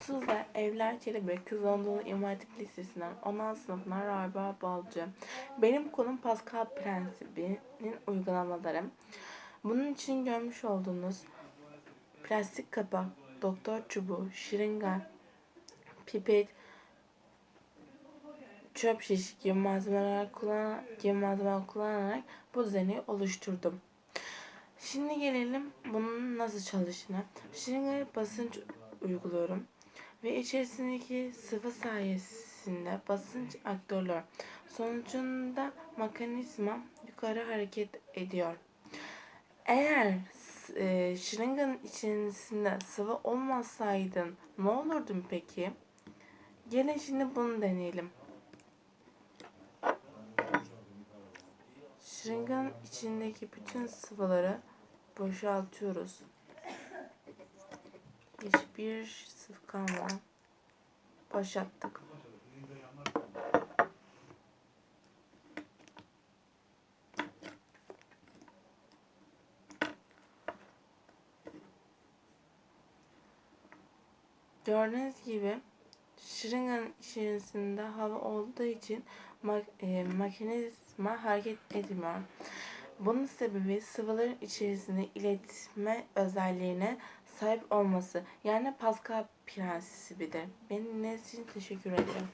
Tuzla Evler Çelebi Kız Anadolu İmam Lisesi'nden 16 sınıfından Rabia Balcı. Benim konum Pascal prensibinin uygulamaları. Bunun için görmüş olduğunuz plastik kapak, doktor çubuğu, şırınga, pipet, çöp şiş gibi malzemeler kullan malzemeler kullanarak bu düzeni oluşturdum. Şimdi gelelim bunun nasıl çalıştığına. Şırıngaya basınç uyguluyorum ve içerisindeki sıvı sayesinde basınç aktarılıyor. Sonucunda mekanizma yukarı hareket ediyor. Eğer e, şırınganın içerisinde sıvı olmasaydı ne olurdu peki? Gelin şimdi bunu deneyelim. Şırınganın içindeki bütün sıvıları boşaltıyoruz. Hiçbir sıvı kalmadan boşalttık. Gördüğünüz gibi şırınganın içerisinde hava olduğu için mak- e, mekanizma hareket etmiyor. Bunun sebebi sıvıların içerisinde iletme özelliğine sahip olması. Yani Pascal prensibidir. Beni dinlediğiniz için teşekkür ederim.